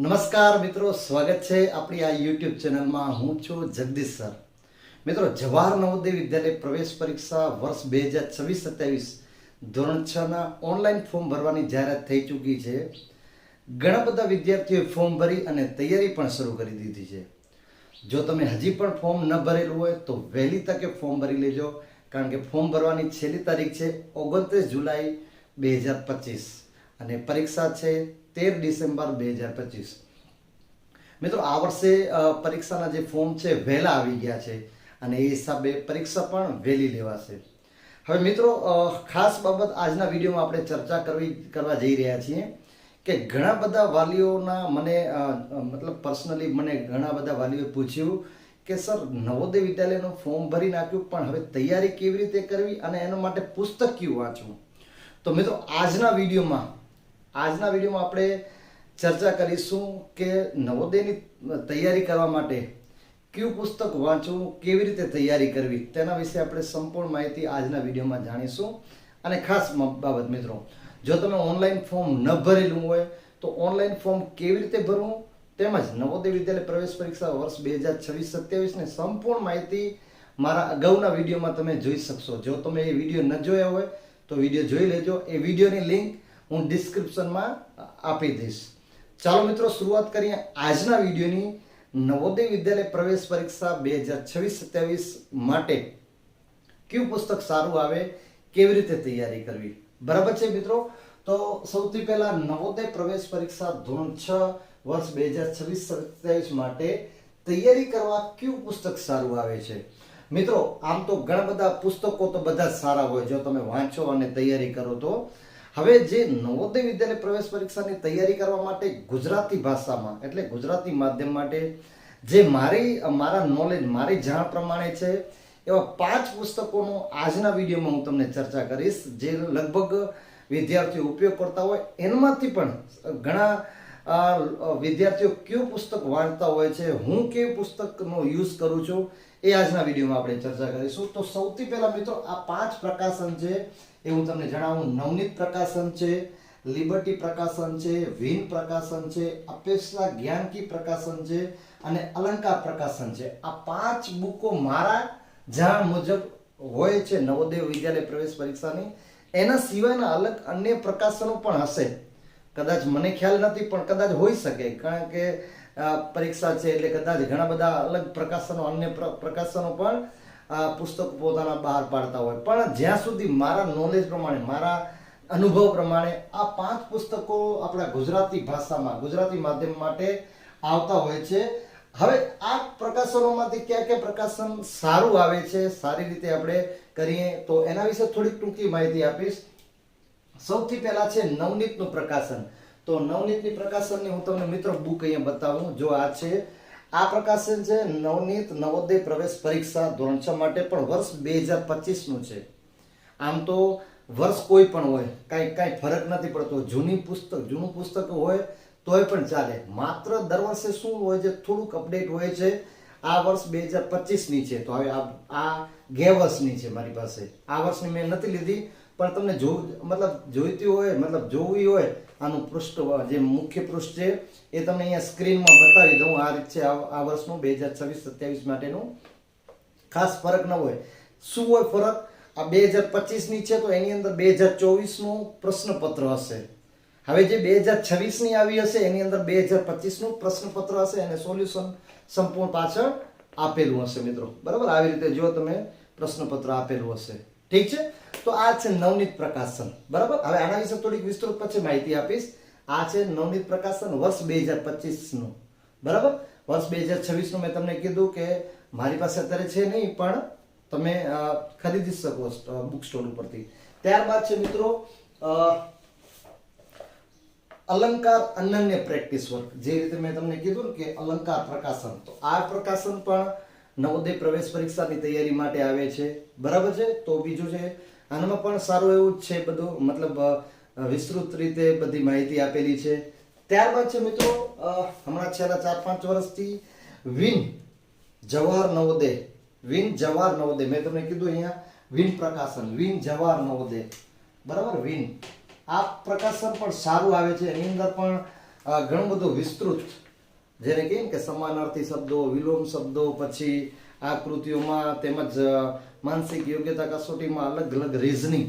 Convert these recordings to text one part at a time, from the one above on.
નમસ્કાર મિત્રો, સ્વાગત છે આપણી આ યુટ્યુબ ચેનલમાં. હું છું જગદીશ સર. મિત્રો, જવાહર નવોદય વિદ્યાલય પ્રવેશ પરીક્ષા વર્ષ બે હજાર છવ્વીસ સત્યાવીસ ધોરણ છ ના ઓનલાઈન ફોર્મ ભરવાની જાહેરાત થઈ ચૂકી છે. ઘણા બધા વિદ્યાર્થીઓએ ફોર્મ ભરી અને તૈયારી પણ શરૂ કરી દીધી છે. જો તમે હજી પણ ફોર્મ ન ભરેલું હોય, તો વહેલી તકે ફોર્મ ભરી લેજો, કારણ કે ફોર્મ ભરવાની છેલ્લી તારીખ છે ઓગણત્રીસ જુલાઈ બે હજાર પચીસ. અને પરીક્ષા છે તેર ડિસેમ્બર બે હજાર પચીસ. મિત્રો, આ વર્ષે પરીક્ષાના જે ફોર્મ છે, વહેલા આવી ગયા છે અને એ હિસાબે પરીક્ષા પણ વહેલી લેવાશે. હવે મિત્રો ખાસ બાબત આજના વિડીયોમાં આપણે ચર્ચા કરવી, કરવા જઈ રહ્યા છીએ કે ઘણા બધા વાલીઓના મને મતલબ પર્સનલી મને ઘણા બધા વાલીઓએ પૂછ્યું કે, સર, નવોદય વિદ્યાલયનું ફોર્મ ભરી નાખ્યું, પણ હવે તૈયારી કેવી રીતે કરવી અને એના માટે પુસ્તક કયું વાંચવું? તો મિત્રો, આજના વિડીયોમાં આજના વિડીયોમાં આપણે ચર્ચા કરીશું કે નવોદયની તૈયારી કરવા માટે કયું પુસ્તક વાંચવું, કેવી રીતે તૈયારી કરવી, તેના વિશે આપણે સંપૂર્ણ માહિતી આજના વિડીયોમાં જાણીશું. અને ખાસ બાબત મિત્રો, જો તમે ઓનલાઈન ફોર્મ ન ભરેલું હોય, તો ઓનલાઈન ફોર્મ કેવી રીતે ભરવું, તેમજ નવોદય વિદ્યાલય પ્રવેશ પરીક્ષા વર્ષ બે હજાર છવ્વીસ સત્યાવીસની સંપૂર્ણ માહિતી મારા અગાઉના વિડીયોમાં તમે જોઈ શકશો. જો તમે એ વીડિયો ન જોયા હોય, તો વીડિયો જોઈ લેજો. એ વિડીયોની લિંક હું ડિસ્ક્રિપ્શનમાં આપી દઈશ. ચાલો મિત્રો, શરૂઆત કરીએ આજના વિડીયોની. નવોદય વિદ્યાલય પ્રવેશ પરીક્ષા બે હજાર છવ્વીસ સત્યાવીસ માટે કયું પુસ્તક સારું આવે, કેવી રીતે તૈયારી કરવી? બરાબર છે મિત્રો? તો સૌથી પહેલા નવોદય પ્રવેશ પરીક્ષા ધોરણ છ, વર્ષ બે હજાર છવ્વીસ સત્યાવીસ માટે તૈયારી કરવા કયું પુસ્તક સારું આવે છે? મિત્રો, આમ તો ઘણા બધા પુસ્તકો તો બધા જ સારા હોય, જો તમે વાંચો અને તૈયારી કરો તો. હવે જે નવોદય વિદ્યાલય પ્રવેશ પરીક્ષાની તૈયારી કરવા માટે ગુજરાતી ભાષામાં, એટલે ગુજરાતી માધ્યમ માટે જે મારી, મારા નોલેજ મારી જાણ પ્રમાણે છે, એવા પાંચ પુસ્તકોનો આજના વિડીયોમાં હું તમને ચર્ચા કરીશ, જે લગભગ વિદ્યાર્થીઓ ઉપયોગ કરતા હોય એમાંથી પણ ઘણા વિદ્યાર્થીઓ કયું પુસ્તક વાંચતા હોય છે, હું કેવું પુસ્તકનો યુઝ કરું છું, એ આજના વિડીયોમાં આપણે ચર્ચા કરીશું. તો સૌથી પહેલા મિત્રો, આ પાંચ પ્રકાશન છે એ હું તમને જણાવું, નવનીત પ્રકાશન છે, લિબર્ટી પ્રકાશન છે, વિન પ્રકાશન છે, અપેક્ષા જ્ઞાનકી પ્રકાશન છે અને અલંકાર પ્રકાશન છે. આ પાંચ બુકો મારા જાણ મુજબ હોય છે નવોદય વિદ્યાલય પ્રવેશ પરીક્ષાની. એના સિવાયના અલગ અન્ય પ્રકાશનો પણ હશે. કદાચ મને ખ્યાલ નથી, પણ કદાચ હોઈ શકે, કારણ કે પરીક્ષા છે એટલે કદાચ ઘણા બધા અલગ પ્રકાશનો, અન્ય પ્રકાશનો પણ પુસ્તક પોતાના બહાર પાડતા હોય. પણ જ્યાં સુધી મારા નોલેજ પ્રમાણે, મારા અનુભવ પ્રમાણે આ પાંચ પુસ્તકો આપણા ગુજરાતી ભાષામાં, ગુજરાતી માધ્યમ માટે આવતા હોય છે. હવે આ પ્રકાશનોમાંથી ક્યાં ક્યાં પ્રકાશન સારું આવે છે, સારી રીતે આપણે કરીએ, તો એના વિશે થોડીક ટૂંકી માહિતી આપીશ. સૌથી પહેલા છે નવનીતનું પ્રકાશન. તો નવનીતની પ્રકાશનની હું તમને મિત્રો બુક અહીંયા બતાવું, જો આ છે. આ પ્રકાશન છે નવનીત નવોદય પ્રવેશ પરીક્ષા ધોરણ છ માટે પણ વર્ષ બે હજાર પચીસનું છે. આમ તો વર્ષ કોઈ પણ હોય, કાંઈ કાંઈ ફરક નથી પડતો. જૂની પુસ્તક, જૂનું પુસ્તક હોય તોય પણ ચાલે. માત્ર દર વર્ષે શું હોય છે, થોડુંક અપડેટ હોય છે, આ વર્ષ બે હજાર પચીસની છે. તો હવે આ આ ગે વર્ષની છે મારી પાસે. આ વર્ષની મેં નથી લીધી, પણ તમને જો, મતલબ જોઈતી હોય, મતલબ જોવી હોય આનું પૃષ્ઠ જે મુખ્ય પૃષ્ઠ છે, એ તમને અહીંયા સ્ક્રીનમાં બતાવી દઉં. આ રીત છે આ વર્ષનું બે હજાર છવ્વીસ સત્યાવીસ માટેનું ખાસ ફરક ન હોય. શું હોય ફરક? આ બે હજાર પચીસની છે તો એની અંદર બે હજાર ચોવીસનું પ્રશ્નપત્ર હશે. હવે જે બે હજાર છવ્વીસની આવી હશે, એની અંદર બે હજાર પચીસનું પ્રશ્નપત્ર હશે અને સોલ્યુશન સંપૂર્ણ પાછળ આપેલું હશે મિત્રો. બરાબર? આવી રીતે જો તમે પ્રશ્નપત્ર આપેલું હશે. ઠીક છે? તો આ છે નવનીત પ્રકાશન. બરાબર? હવે આના વિશે થોડીક વિસ્તૃત પછી માહિતી આપીશ. આ છે નવનીત પ્રકાશન વર્ષ બે હજાર પચીસનું. બરાબર? વર્ષ બે હજાર છવ્વીસનું મેં તમને કીધું કે મારી પાસે અત્યારે છે નહીં, પણ તમે ખરીદી શકો બુક સ્ટોર ઉપરથી. ત્યારબાદ છે મિત્રો અલંકાર અનન્ય પ્રેક્ટિસ વર્ક જે રીતે મેં તમને કીધું કે અલંકાર પ્રકાશન. તો આ પ્રકાશન પણ નવોદય પ્રવેશ પરીક્ષાની તૈયારી માટે આવે છે. બરાબર છે? તો બીજું છે, આનામાં પણ સારું એવું છે બધું. મતલબ વિસ્તૃત રીતે બધી માહિતી આપેલી છે. ત્યારબાદ છે મિત્રો હમણાં છેલ્લા ચાર પાંચ વર્ષથી વિન જવાહર નવોદય. વિન જવાહર નવોદય. મેં તમને કીધું અહીંયા, વિન પ્રકાશન. વિન જવાહર નવોદય. બરાબર? વિન. આ પ્રકાશન પણ સારું આવે છે. એની અંદર પણ ઘણું બધું વિસ્તૃત જેને કહીએ કે સમાનાર્થી શબ્દો, વિલોમ શબ્દો, પછી આ કૃતિઓમાં તેમજ માનસિક યોગ્યતા કસોટીમાં અલગ અલગ રીઝનિંગ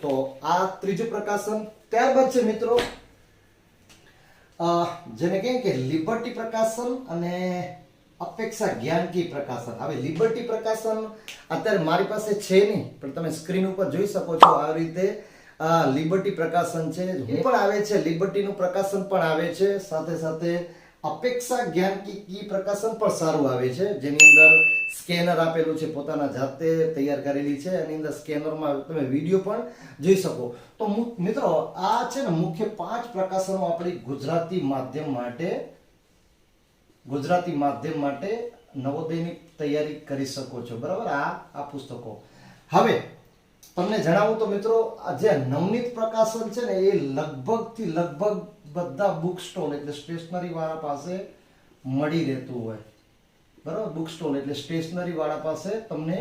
તો આ ત્રીજું પ્રકાશન. ત્યારબાદ છે મિત્રો જેને કહીએ કે લિબર્ટી પ્રકાશન અને અપેક્ષા જ્ઞાનકી પ્રકાશન. હવે લિબર્ટી પ્રકાશન અત્યારે મારી પાસે છે નહીં, પણ તમે સ્ક્રીન ઉપર જોઈ શકો છો આ રીતે લિબર્ટી પ્રકાશન છે. હું પણ આવે છે લિબર્ટીનું પ્રકાશન પણ આવે છે. સાથે સાથે અપેક્ષા જ્ઞાનકી કી પ્રકાશન પણ સારું આવે છે. જેની અંદર સ્કેનર આપેલું છે પોતાના જાતે તૈયાર કરેલી છે. એની અંદર સ્કેનરમાં તમે વીડિયો પણ જોઈ શકો. તો મિત્રો, આ છે ને મુખ્ય પાંચ પ્રકાશનો આપણી ગુજરાતી માધ્યમ માટે, ગુજરાતી માધ્યમ માટે નવોદયની તૈયારી કરી શકો છો. બરાબર? આ આ પુસ્તકો. હવે, તમને જણાવું તો મિત્રો, આ જે નવનીત પ્રકાશન છે ને એ લગભગથી લગભગ બધા બુક સ્ટોલ એટલે સ્ટેશનરી વાળા પાસે મળી રહેતું હોય. બરાબર? બુક સ્ટોલ એટલે સ્ટેશનરી વાળા પાસે તમને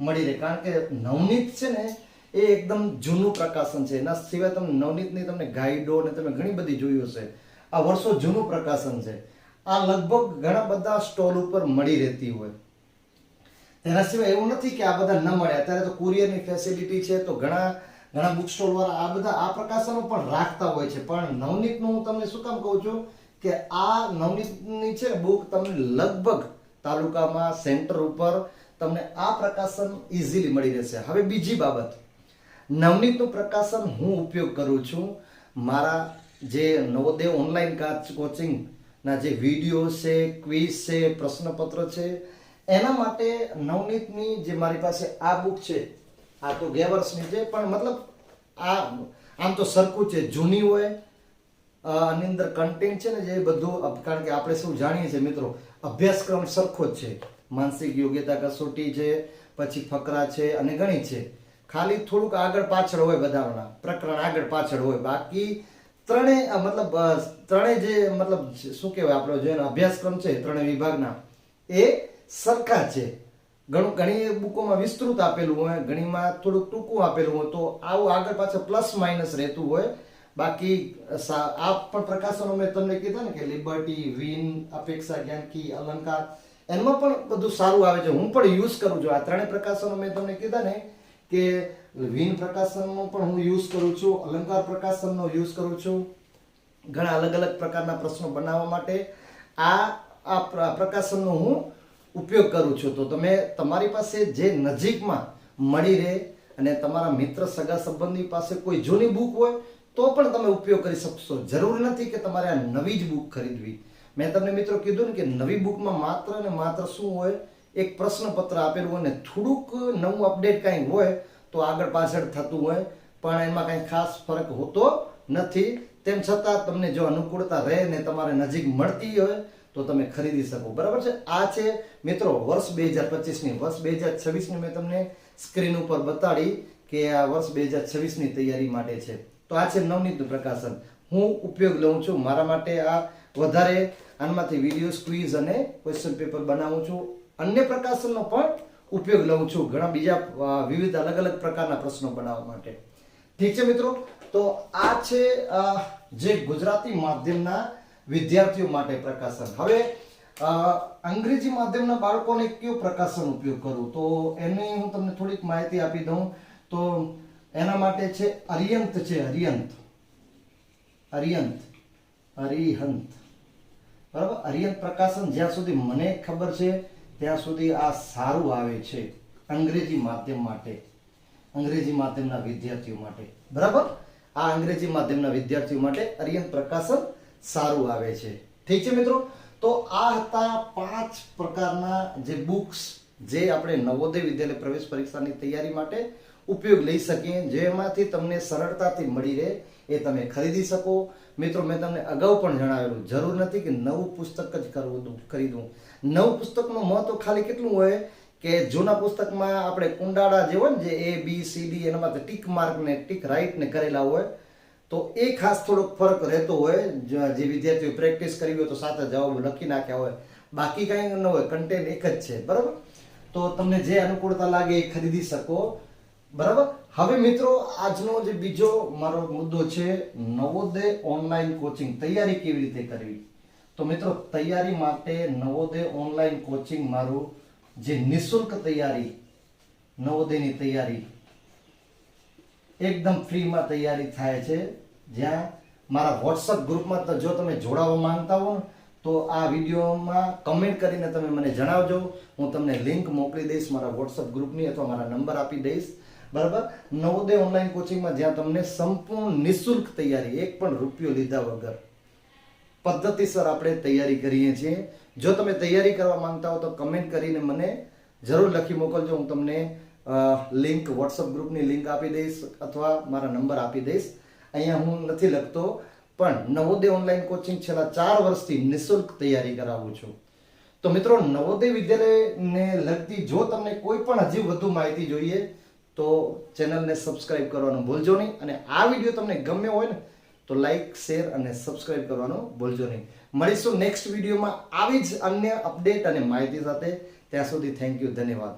મળી રહે. કારણ કે નવનીત છે ને, એ એકદમ જૂનું પ્રકાશન છે. એના સિવાય તમે નવનીતની તમને ગાઈડો ને તમે ઘણી બધી જોયું હશે. આ વર્ષો જૂનું પ્રકાશન છે. આ લગભગ ઘણા બધા સ્ટોલ ઉપર મળી રહેતી હોય. તેના સિવાય એવું નથી કે આ બધા ન મળે. અત્યારે તો કુરિયરની ફેસિલિટી છે, તો ઘણા ઘણા બુક સ્ટોલ વાળા આ બધા આ પ્રકાશનો પણ રાખતા હોય છે. પણ નવનીતનું હું તમને શું કામ કહું છું કે આ નવનીતની છે બુક તમને લગભગ તાલુકામાં સેન્ટર ઉપર તમને આ પ્રકાશન ઇઝીલી મળી રહેશે. હવે બીજી બાબત. નવનીતનું પ્રકાશન હું ઉપયોગ કરું છું. મારા જે નવોદય ઓનલાઈન કોચિંગ ના જે વીડિયો છે ક્વિઝ છે, પ્રશ્નપત્ર છે, એના માટે નવનીતની જે મારી પાસે આ બુક છે આ તો ગયા વર્ષની છે, પણ મતલબ આ આમ તો સરખું છે, જૂની હોય આની અંદર કન્ટેન્ટ છે ને જે બધું કારણ કે આપણે શું જાણીએ છીએ મિત્રો, અભ્યાસક્રમ સરખો જ છે. માનસિક યોગ્યતા કસોટી છે, પછી ફકરા છે અને ગણિત છે. ખાલી થોડુંક આગળ પાછળ હોય બધાના પ્રકરણ આગળ પાછળ હોય. બાકી ત્રણેય મતલબ ત્રણેય જે, મતલબ, શું કહેવાય આપણો જે અભ્યાસક્રમ છે ત્રણેય વિભાગના, એ સરખા છે. ઘણું ઘણી બુકોમાં વિસ્તૃત આપેલું હોય, ઘણીમાં થોડુંક ટૂંકું આપેલું હોય, તો આવું આગળ પાછળ પ્લસ માઇનસ રહેતું હોય. બાકી આ પણ પ્રકાશનો મેં તમને કીધા ને કે લિબર્ટી, વિન, અપેક્ષા, જ્ઞાનકી, અલંકાર, એમાં પણ બધું સારું આવે છે. હું પણ યુઝ કરું છું. આ ત્રણેય પ્રકાશનો મેં તમને કીધા ને કે વિન પ્રકાશનનો પણ હું યુઝ કરું છું, અલંકાર પ્રકાશનનો યુઝ કરું છું, ઘણા અલગ અલગ પ્રકારના પ્રશ્નો બનાવવા માટે. આ આ પ્રકાશનનો હું ઉપયોગ કરું છું. તો તમે તમારી પાસે જે નજીકમાં મળી રહે અને તમારા મિત્ર, સગા સંબંધી પાસે કોઈ જૂની બુક હોય, તો પણ તમે ઉપયોગ કરી શકશો. જરૂર નથી કે તમારે આ નવી જ બુક ખરીદવી. મેં તમને મિત્રો કીધું ને કે નવી બુકમાં માત્ર ને માત્ર શું હોય? એક પ્રશ્નપત્ર આપેલું હોય ને થોડુંક નવું અપડેટ કાંઈ હોય, તો આગળ પાછળ થતું હોય, પણ એમાં કાંઈ ખાસ ફરક હોતો નથી. તેમ છતાં તમને જો અનુકૂળતા રહે ને તમારે નજીક મળતી હોય તો તમે ખરીદી શકો. બરાબર છે? આ છે મિત્રો વર્ષ બે હજાર પચીસની. વર્ષ બે હજાર છવ્વીસની મેં તમને સ્ક્રીન ઉપર બતાડી કે આ વર્ષ બે હજાર છવ્વીસની તૈયારી માટે છે. તો આ છે નવનીતનું પ્રકાશન. હું ઉપયોગ લઉં છું. મારા માટે આ વધારે આનામાંથી વીડિયો ક્વિઝ અને ક્વેશ્ચન પેપર બનાવું છું. અન્ય પ્રકાશનનો પણ ઉપયોગ લઉં છું. ઘણા બીજા વિવિધ અલગ અલગ પ્રકારના પ્રશ્નો બનાવવા માટે. ઠીક છે મિત્રો? તો આ છે જે ગુજરાતી માધ્યમના વિદ્યાર્થીઓ માટે પ્રકાશન. હવે અંગ્રેજી માધ્યમના બાળકોને કયું પ્રકાશન ઉપયોગ કરું તો એની હું તમને થોડીક માહિતી આપી દઉં. તો એના માટે છે અરિયંત છે, અરિયંત. અરિયંત. અરિહંત. બરાબર? અરિયંત પ્રકાશન જ્યાં સુધી મને ખબર છે, ત્યાં સુધી આ સારું આવે છે અંગ્રેજી માધ્યમ માટે. અંગ્રેજી માધ્યમના વિદ્યાર્થીઓ માટે. બરાબર? આ અંગ્રેજી માધ્યમના વિદ્યાર્થીઓ માટે અરિયંત પ્રકાશન સારું આવે છે. ઠીક છે મિત્રો? તો આ હતા પાંચ પ્રકારના જે બુક્સ જે આપણે નવોદય વિદ્યાલય પ્રવેશ પરીક્ષાની તૈયારી માટે ઉપયોગ લઈ શકીએ, જેમાંથી તમને સરળતાથી મળી રહે એ તમે ખરીદી શકો. મિત્રો, મેં તમને અગાઉ પણ જણાવેલું, જરૂર નથી કે નવું પુસ્તક જ કરવું ખરીદવું. નવું પુસ્તકનું મહત્વ ખાલી કેટલું હોય કે જૂના પુસ્તકમાં આપણે કુંડાળા જે હોય ને જે એ બી સી ડી એના માટે ટીક માર્કને ટીક રાઇટને કરેલા હોય તો એ ખાસ થોડોક ફરક રહેતો હોય. જે વિદ્યાર્થીઓ પ્રેક્ટિસ કરી હોય તો સાથે જવાબ લખી નાખ્યા હોય. બાકી કાંઈ ન હોય કન્ટેન્ટ એક જ છે. બરાબર? તો તમને જે અનુકૂળતા લાગે એ ખરીદી શકો. બરાબર? હવે મિત્રો, આજનો જે બીજો મારો મુદ્દો છે, નવોદય ઓનલાઈન કોચિંગ તૈયારી કેવી રીતે કરવી? તો મિત્રો, તૈયારી માટે નવોદય ઓનલાઈન કોચિંગ મારું જે નિઃશુલ્ક તૈયારી, નવોદયની તૈયારી એકદમ ફ્રીમાં તૈયારી થાય છે. જ્યાં મારા વોટ્સઅપ ગ્રુપમાં જો તમે જોડાવા માંગતા હો તો આ વિડીયોમાં કમેન્ટ કરીને તમે મને જણાવજો. હું તમને લિંક મોકલી દઈશ, મારા વોટ્સઅપ ગ્રુપની અથવા મારા નંબર આપી દઈશ. બરાબર? નવોદય ઓનલાઈન કોચિંગમાં જ્યાં તમને સંપૂર્ણ નિઃશુલ્ક તૈયારી, એક પણ રૂપિયો લીધા વગર. પદ્ધતિસર આપણે તૈયારી કરીએ છીએ. જો તમે તૈયારી કરવા માંગતા હો તો કમેન્ટ કરીને મને જરૂર લખી મોકલજો. હું તમને લિંક વોટ્સઅપ ગ્રુપની લિંક આપી દઈશ અથવા મારા નંબર આપી દઈશ. અહીંયા હું નથી લખતો, પણ નવોદય ઓનલાઈન કોચિંગ છેલ્લા ચાર વર્ષથી નિઃશુલ્ક તૈયારી કરાવું છું. તો મિત્રો, નવોદય વિદ્યાલયને લગતી જો તમને કોઈ પણ હજી વધુ માહિતી જોઈએ, તો ચેનલને સબસ્ક્રાઇબ કરવાનું ભૂલજો નહીં. અને આ વીડિયો તમને ગમ્યો હોય ને, તો લાઈક શેર અને સબસ્ક્રાઇબ કરવાનું ભૂલજો નહીં. મળીશું નેક્સ્ટ વિડીયોમાં આવી જ અન્ય અપડેટ અને માહિતી સાથે. ત્યાં સુધી થેન્ક યુ ધન્યવાદ.